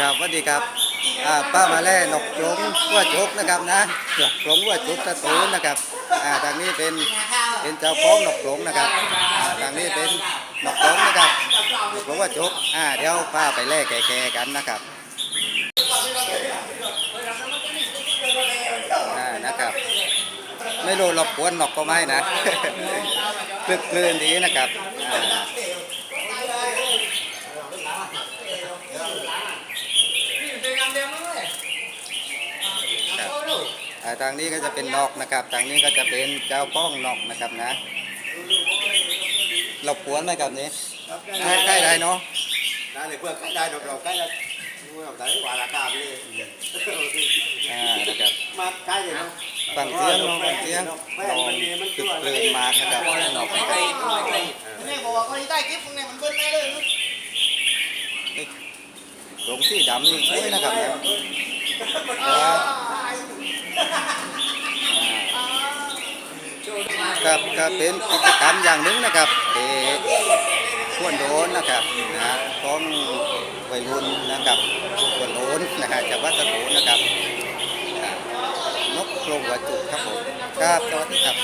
ครับสวัสดีครับอ่าป้ามาแล่นกจงวัวจุกนะครับนะนกจงวัวจุกตะตูนนะครับอ่าทางนี้เป็นเป็นเจ้าของนกจงนะครับอ่าทางนี้เป็นนกจงนะครับนกจงวัวจุกอ่าเดี๋ยวป้าไปแล่แก่ๆกันนะครับอ่านะครับ ไม่รู้รบกวนนกก็ไม่นะคลึกคลื่นดีนะครับอ่า ครับอ่า ทางนี้ก็จะเป็นนอกนะครับ ทางนี้ก็จะเป็นเจ้าป้องนอกนะครับนะหลบกวนไหมครับนี้ใกล้ใกล้ได้เนาะได้เลยเพื่อนใกล้ได้ดอกเราใกล้แล้วเราใส่กว่าราคาไปเลยอ่านะครับมาใกล้เลยเนาะฟังเสียงเนาะฟังเสียงแม่ลองมันดีมันตึช่กวยเปลืนมากนะครับนอกใกล้นะครับใกล้นี่บอกว่าคนที่ใต้คลิปพวกนี้มันเบิ้ลได้เลยนะตรงที่ดำนี่สวยนะครับเนี่ยครับ ครับก็เป็นกิจกรรมอย่างหนึ่งนะครับเด็กควรโดนนะครับนะของวัยรุ่นนะครับควรโดนนะครับจากวัดสตูลนะครับนกโครงหัวจุกครับผมครับสวัสดีครับ